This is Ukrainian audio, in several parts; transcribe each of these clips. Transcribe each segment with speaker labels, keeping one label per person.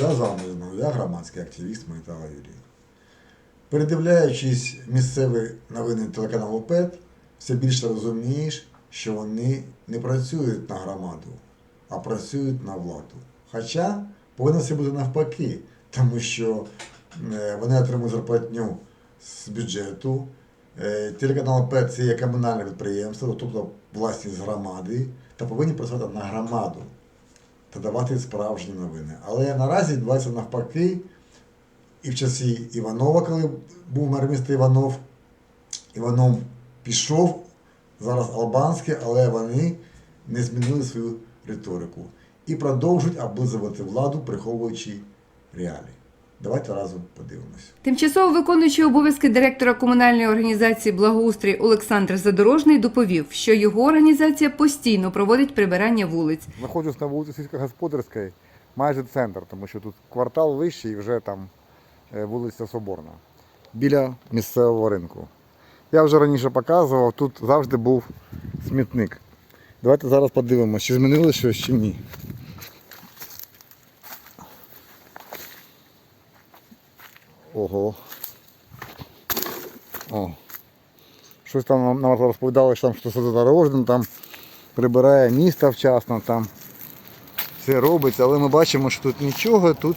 Speaker 1: та замовною, ну, я громадський активіст Майтала Юрій. Передивляючись місцеві новини телеканалу ПЕТ, все більше розумієш, що вони не працюють на громаду, а працюють на владу. Хоча повинно все бути навпаки, тому що е, вони отримують зарплатню з бюджету. Е, телеканал ПЕТ це є комунальне підприємство, тобто власність громади, та повинні працювати на громаду та давати справжні новини. Але наразі відбувається навпаки, і в часі Іванова, коли був мер міста Іванов, Іванов пішов, зараз албанський, але вони не змінили свою риторику і продовжують облизувати владу, приховуючи реалії. Давайте разом подивимось. Тимчасово виконуючий обов'язки директора комунальної організації благоустрій Олександр Задорожний доповів, що його організація постійно проводить прибирання вулиць. Знаходжусь на вулиці сільськогосподарській, майже центр, тому що тут квартал вищий і вже там е, вулиця Соборна біля місцевого ринку. Я вже раніше показував, тут завжди був смітник. Давайте зараз подивимося, чи змінилося щось чи ні. Ого. О. Щось там нам, нам розповідали, що там щось задорожне, там прибирає місто вчасно, там все робиться, але ми бачимо, що тут нічого тут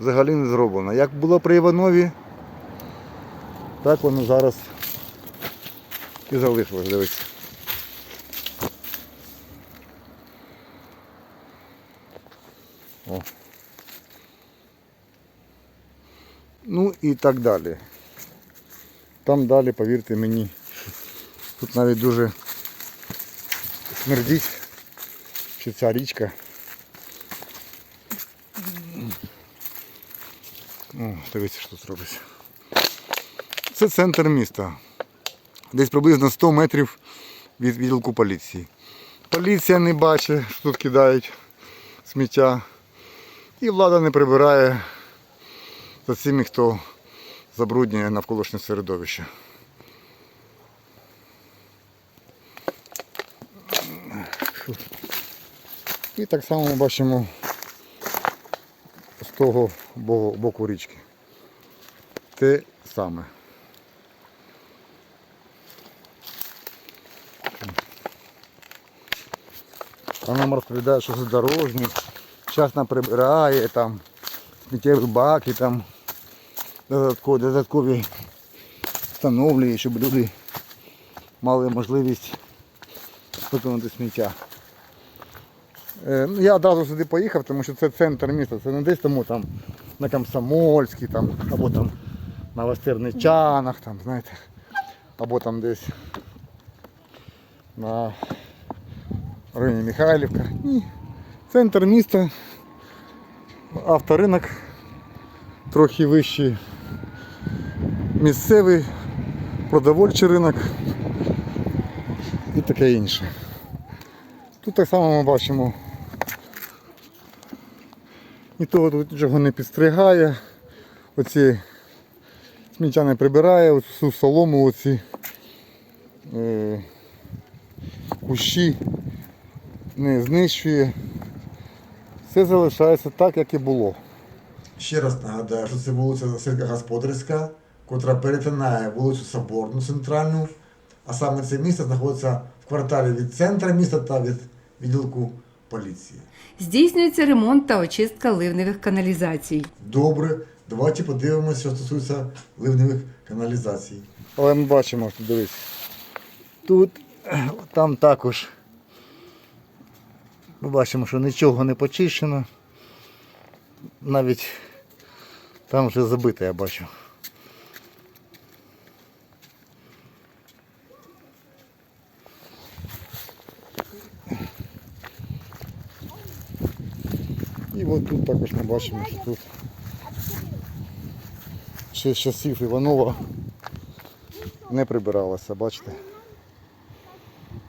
Speaker 1: взагалі не зроблено. Як було при Іванові, так воно зараз і залишилось, дивіться. і так далі. Там далі, повірте мені, тут навіть дуже смердить, чи ця річка. Ну, Дивіться, що тут робиться. Це центр міста. Десь приблизно 100 метрів від відділку поліції. Поліція не бачить, що тут кидають сміття. І влада не прибирає за цими, хто забруднює навколишнє середовище. І так само ми бачимо з того боку річки. Те саме. А нам розповідає, що задорожні. дорожник, зараз нам прибирає там сміттєві баки там додаткові, додаткові встановлює, щоб люди мали можливість виконати сміття. Е, ну, я одразу сюди поїхав, тому що це центр міста, це не десь тому там на Комсомольській там, або там на Вестерничанах, там, знаєте, або там десь на районі Михайлівка. Ні. Центр міста, авторинок трохи вищий місцевий продовольчий ринок і таке інше. Тут так само ми бачимо нікого тут нічого не підстригає, оці сміття не прибирає, оцю солому, оці е, кущі не знищує. Все залишається так, як і було. Ще раз нагадаю, що це вулиця Засідка Господарська котра перетинає вулицю Соборну Центральну, а саме це місце знаходиться в кварталі від центра міста та від відділку
Speaker 2: поліції. Здійснюється ремонт та очистка ливневих
Speaker 1: каналізацій. Добре, давайте подивимося, що стосується ливневих каналізацій. Але ми бачимо, дивись. Тут там також ми бачимо, що нічого не почищено. Навіть там вже забите, я бачу. І от тут також ми бачимо, що тут ще з часів Іванова не прибиралося, бачите?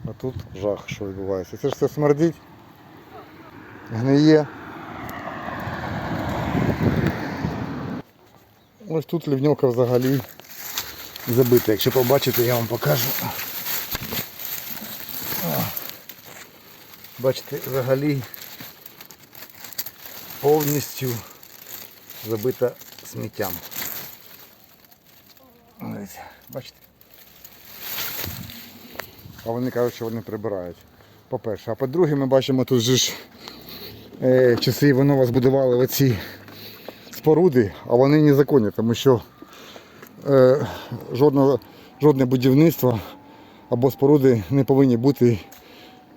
Speaker 1: А тут жах, що відбувається. Це ж все смердить, гниє. Ось тут лівньовка взагалі забита. Якщо побачите, я вам покажу. Бачите, взагалі повністю забита сміттям. Ось, Бачите? А вони кажуть, що вони прибирають. По-перше, а по-друге, ми бачимо тут же ж е, часи воно вас будували оці споруди, а вони незаконні, тому що е, жодного, жодне будівництво або споруди не повинні бути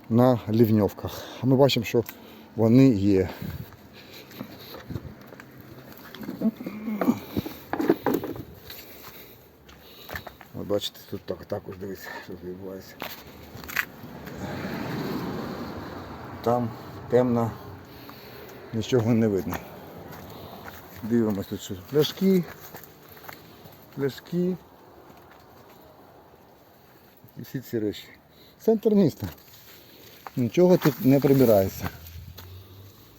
Speaker 1: на лівньовках. ми бачимо, що вони є. бачите, тут так, також дивіться, що відбувається. Там темно, нічого не видно. Дивимось тут що пляшки, пляшки і всі ці речі. Центр міста. Нічого тут не прибирається.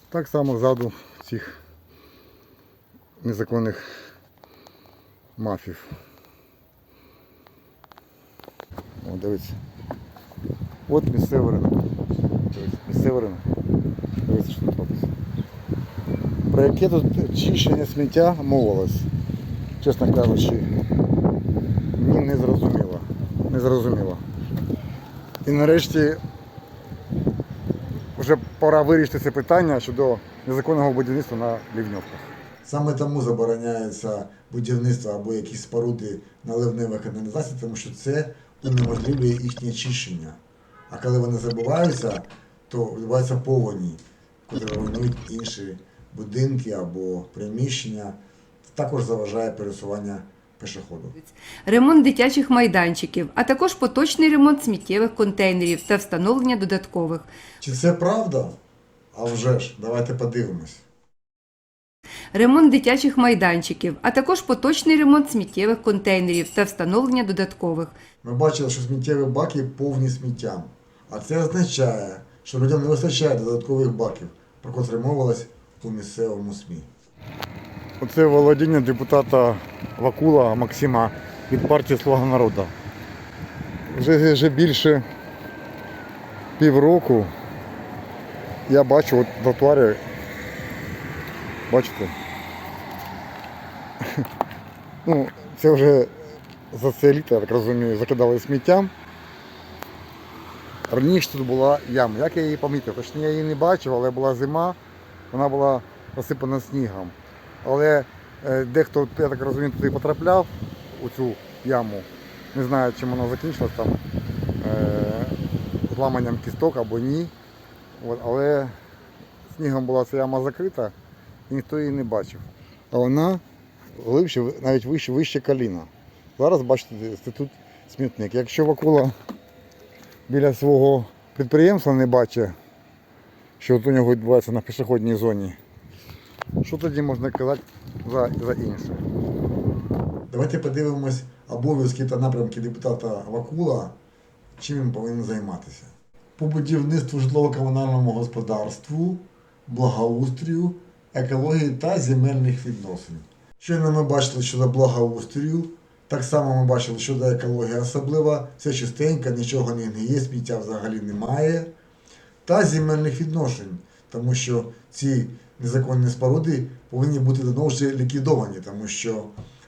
Speaker 1: Так само ззаду цих незаконних мафів. О, дивіться. От місцевий ринок. Дивіться, місцевий ринок. Дивіться, що тут робиться. Про яке тут чищення сміття мовилось, чесно кажучи, мені не зрозуміло. Не зрозуміло. І нарешті вже пора вирішити це питання щодо незаконного будівництва на лівньовках. Саме тому забороняється будівництво або якісь споруди на ливневих каналізацій, тому що це і неможливе їхнє чищення. А коли вони забуваються, то відбуваються повені, котрі руйнують інші будинки або приміщення, також заважає пересування
Speaker 2: пішоходу. Ремонт дитячих майданчиків, а також поточний ремонт сміттєвих контейнерів та встановлення
Speaker 1: додаткових. Чи це правда? А вже ж, давайте подивимось
Speaker 2: ремонт дитячих майданчиків, а також поточний ремонт сміттєвих контейнерів та встановлення додаткових.
Speaker 1: Ми бачили, що сміттєві баки повні сміттям, а це означає, що людям не вистачає додаткових баків, про котрі мовилось у місцевому СМІ. Оце володіння депутата Вакула Максима від партії Слуга народу. Вже, вже більше півроку я бачу от в тротуарі Бачите? Ну, Це вже за це літо, я так розумію, закидали сміттям. Раніше тут була яма. Як я її помітив, Точно я її не бачив, але була зима, вона була посипана снігом. Але е, дехто, я так розумію, туди потрапляв у цю яму. Не знаю, чим вона закінчилася там е, зламанням кісток або ні. Але снігом була ця яма закрита ніхто її не бачив. А вона глибше, навіть вище вище коліна. Зараз бачите, це тут смітник. Якщо Вакула біля свого підприємства не бачить, що от у нього відбувається на пішохідній зоні, що тоді можна казати за, за інше? Давайте подивимось обов'язки та напрямки депутата Вакула, чим він повинен займатися. По будівництву житлово-комунальному господарству, благоустрію екології та земельних відносин. Щойно ми бачили щодо благоустрою, так само ми бачили, що щодо екології особлива, все чистенько, нічого не є, сміття взагалі немає. Та земельних відношень, тому що ці незаконні споруди повинні бути давно вже ліквідовані, тому що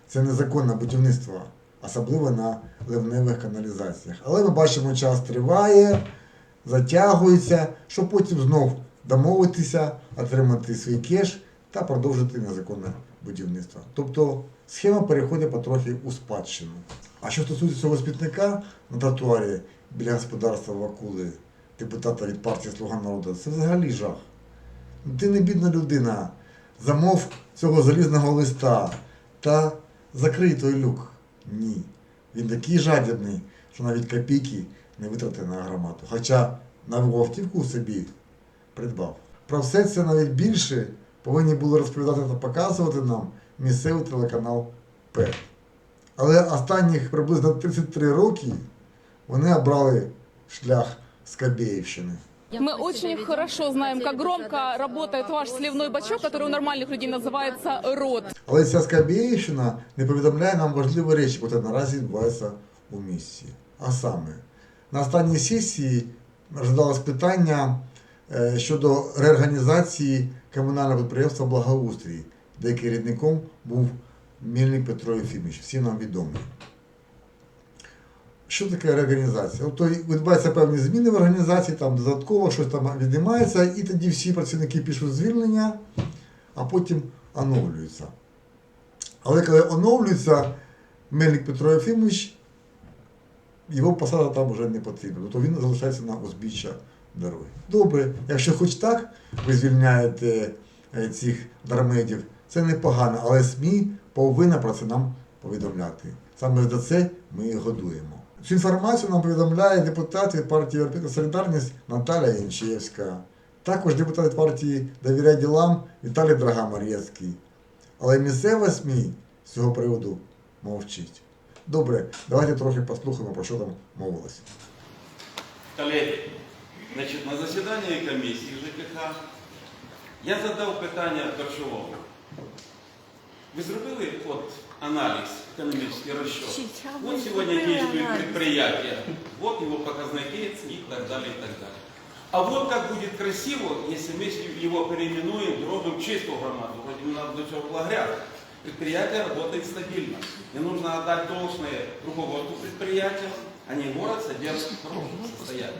Speaker 1: це незаконне будівництво, особливо на ливневих каналізаціях. Але ми бачимо, час триває, затягується, що потім знову домовитися, отримати свій кеш та продовжити незаконне будівництво. Тобто схема переходить потрохи у спадщину. А що стосується цього спітника на тротуарі біля господарства Вакули, депутата від партії Слуга народу, це взагалі жах. Ну, ти не бідна людина, замов цього залізного листа та закрий той люк. Ні. Він такий жадібний, що навіть копійки не витрати на громаду. Хоча нову автівку собі придбав. Про все це навіть більше повинні були розповідати та показувати нам місцевий телеканал П. Але останніх приблизно 33 роки вони обрали шлях Скобєївщини.
Speaker 3: Мы очень хорошо знаем, как громко работает ваш сливной бачок, который у нормальных людей называется рот.
Speaker 1: Але ця Скабєївщина не повідомляє нам важливі речі, бо це наразі відбувається у місті. А саме, на останній сесії розглядалось питання Е, щодо реорганізації комунального підприємства Благоустрій, де керівником був Мельник Петро Єфімович, всім нам відомий. Що таке реорганізація? Тобто відбуваються певні зміни в організації, там додатково щось там віднімається, і тоді всі працівники пишуть звільнення, а потім оновлюються. Але коли оновлюється Мельник Петро Єфімович, його посада там вже не потрібна. Тобто він залишається на узбіччя дарує. Добре, якщо хоч так ви звільняєте е, цих дармедів, це непогано, але СМІ повинна про це нам повідомляти. Саме за це ми їх годуємо. Цю інформацію нам повідомляє депутат від партії Європейська Солідарність Наталя Янчевська, також депутат від партії «Довіря ділам Віталій Драгамарєцький. Але місцева СМІ з цього приводу мовчить. Добре, давайте трохи послухаємо, про що там мовилося.
Speaker 4: Колеги, Значит, На засіданні комісії ЖКХ я задав питання Коршовому. Ви зробили от анализ, экономический расчет? Вот сегодня действует предприятие, вот его показники и так далее, и так далее. А вот как будет красиво, если мы его переименуем, дробим чистую громаду, хоть у нас до чего была Предприятие работает стабильно. Не нужно отдать должное руководству предприятия, ані город содержит хорошому состоянні.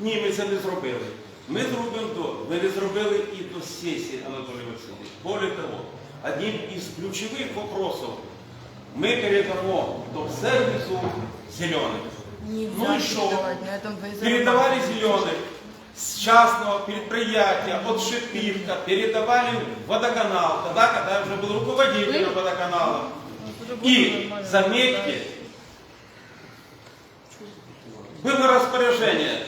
Speaker 4: Ні, ми це не зробили. Ми зробимо то, ми не зробили і до сесії Анатолій Васильович. Более того, одним із ключових вопросів ми передамо до сервісу зелених. Ну і що? Ну, передавали зелених з частного підприємства, от Шипивка, передавали водоканал, тоді когда я уже был руководителем водоканала. Ну, И, Было распоряжение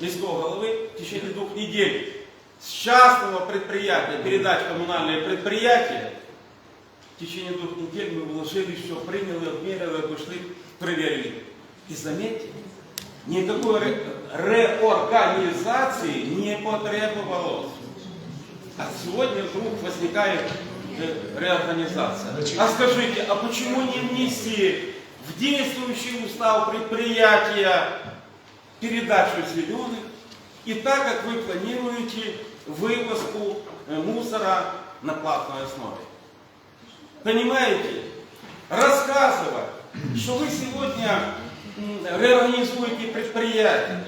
Speaker 4: местного головы в течение двух недель с частного предприятия передать коммунальное предприятие. В течение двух недель мы вложили все, приняли, обмерили, обошли, проверили. И заметьте, никакой ре реорганизации не потребовалось. А сегодня вдруг возникает э, реорганизация. А скажите, а почему не внести в действующий устав предприятия передачу зеленых. И так как вы планируете вывозку э, мусора на платной основе. Понимаете? Рассказывать, что вы сегодня реорганізуєте предприятие.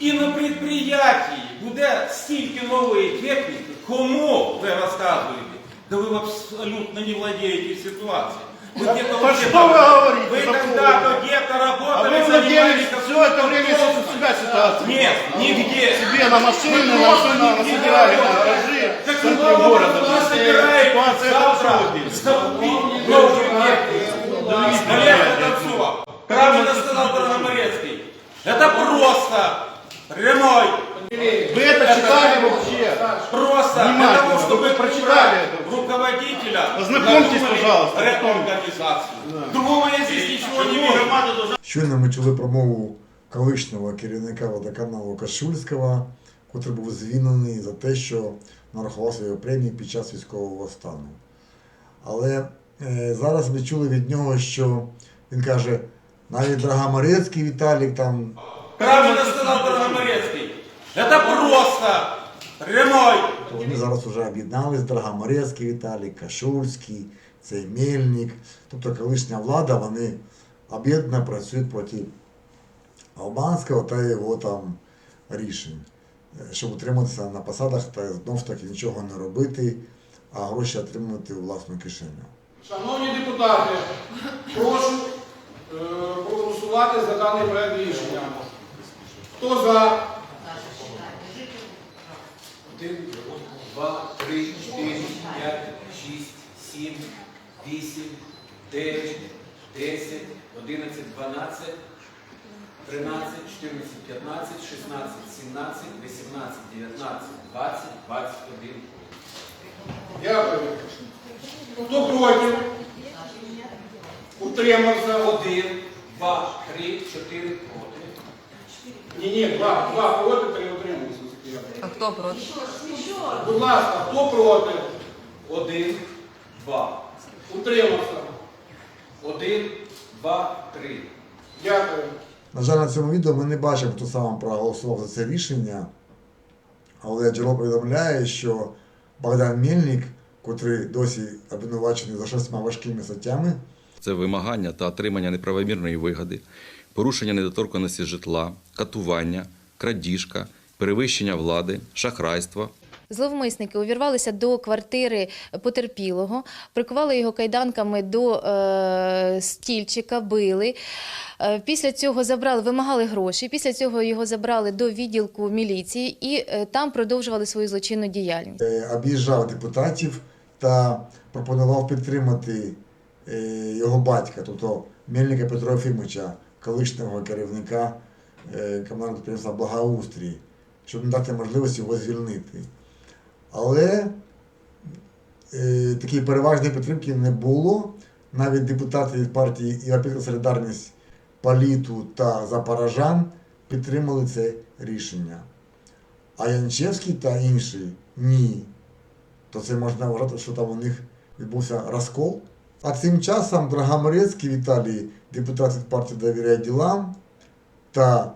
Speaker 4: и на предприятии будет столько новой техники кому вы розказуєте, да вы абсолютно не владеете
Speaker 1: ситуацией что вы говорите? Вы тогда
Speaker 4: то где-то А работали, вы владели занимались
Speaker 1: все это время должностью. себя ситуацию.
Speaker 4: Нет, нигде.
Speaker 1: Себе на машины, на Просто машины нигде на гаражи,
Speaker 4: в центре города. вы собираетесь ситуация завтра закупить новую нефть? Олег понимаете. Правильно сказал Дорогоморецкий. Это просто прямой
Speaker 1: Мы это читали вообще.
Speaker 4: Просто для того, чтобы прочитали
Speaker 1: руководителя. Ознакомьтесь, пожалуйста.
Speaker 4: Реорганізацію. Другого я здесь нічого не
Speaker 1: вижу. Щойно ми чули промову колишнього керівника водоканалу Кашульського, котрий був звільнений за те, що нарахувався його премії під час військового стану. Але е, зараз ми чули від нього, що він каже, навіть Драгомарецький Віталік
Speaker 4: там. Правильно сказав Драгомарецький. Це просто прямой.
Speaker 1: То вони зараз вже об'єднались, Драгоморецький Віталій, Кашульський, цей Мельник. Тобто колишня влада, вони об'єднано працюють проти Албанського та його там рішень, е, щоб утриматися на посадах та знов ж таки нічого не робити, а гроші отримувати у власну
Speaker 4: кишеню. Шановні депутати, прошу е, проголосувати за даний проект рішення. Хто за? 7, 8, 9, 10, 11, 12, 13, 14, 15, 16, 17, 18, 19, 20, 21. Дякую. Хто проти? Утримався. Один, два, три, чотири проти. Ні, ні, два, два проти, три
Speaker 3: утримався. А хто проти?
Speaker 4: Будь ласка, хто проти? Один. Два Утримався. Один, два, три. Дякую.
Speaker 1: На жаль, на цьому відео ми не бачимо, хто сам проголосував за це рішення. Але джерело повідомляє, що Богдан Мельник, котрий досі обвинувачений за шостьма важкими
Speaker 5: статтями, це вимагання та отримання неправомірної вигоди, порушення недоторканності житла, катування, крадіжка, перевищення влади,
Speaker 6: шахрайство. Зловмисники увірвалися до квартири потерпілого, прикували його кайданками до е, стільчика, били. Е, після цього забрали, вимагали гроші. Після цього його забрали до відділку міліції і е, там продовжували свою злочинну
Speaker 1: діяльність. Е, об'їжджав депутатів та пропонував підтримати його батька, тобто Мельника Петро Фімича, колишнього керівника комунального підприємства Благоустрій, щоб дати можливість його звільнити але е, такої переважної підтримки не було. Навіть депутати від партії Європейська Солідарність Паліту та Запорожан підтримали це рішення. А Янчевський та інші ні. То це можна вважати, що там у них відбувся розкол. А цим часом Драгоморецький Віталій, депутат від партії «Довіряє ділам та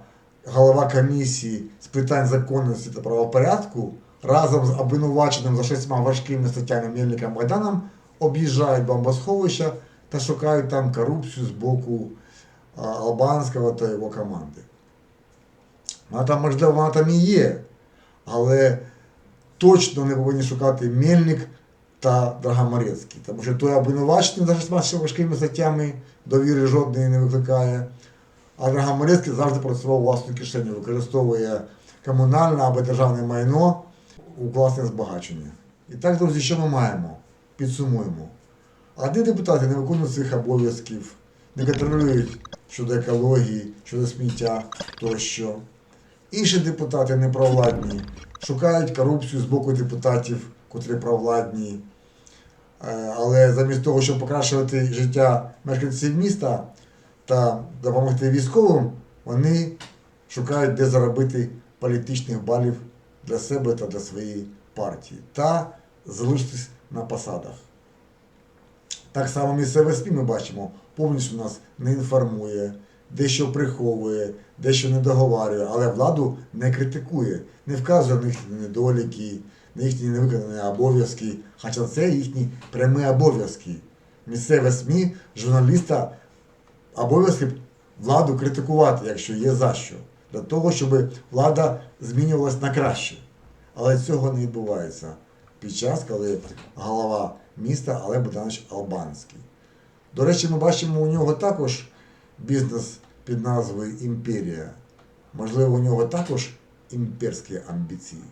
Speaker 1: голова комісії з питань законності та правопорядку разом з обвинуваченим за шістьма важкими статтями Мельником Майданом об'їжджають бомбосховища та шукають там корупцію з боку Албанського та його команди. Вона там, можливо, вона там і є, але точно не повинні шукати Мельник та Драгоморецький, тому що той обвинувачений за шістьма важкими статтями довіри жодної не викликає. А Драгоморецький завжди працював власну кишеню, використовує комунальне або державне майно у власне збагачення. І так, друзі, що ми маємо? Підсумуємо. А де депутати не виконують цих обов'язків, не контролюють щодо екології, щодо сміття тощо. Інші депутати неправладні, шукають корупцію з боку депутатів, котрі правладні. Е, але замість того, щоб покращувати життя мешканців міста та допомогти військовим, вони шукають, де заробити політичних балів. Для себе та для своєї партії та залишитись на посадах. Так само місцеве СМІ ми бачимо, повністю нас не інформує, дещо приховує, дещо не договорює, але владу не критикує, не вказує на їхні недоліки, на їхні невиконані обов'язки, хоча це їхні прямі обов'язки. Місцеве СМІ, журналіста обов'язки владу критикувати, якщо є за що для того, щоб влада змінювалася на краще. Але цього не відбувається під час, коли голова міста але Богданович Албанський. До речі, ми бачимо у нього також бізнес під назвою Імперія. Можливо, у нього також імперські амбіції.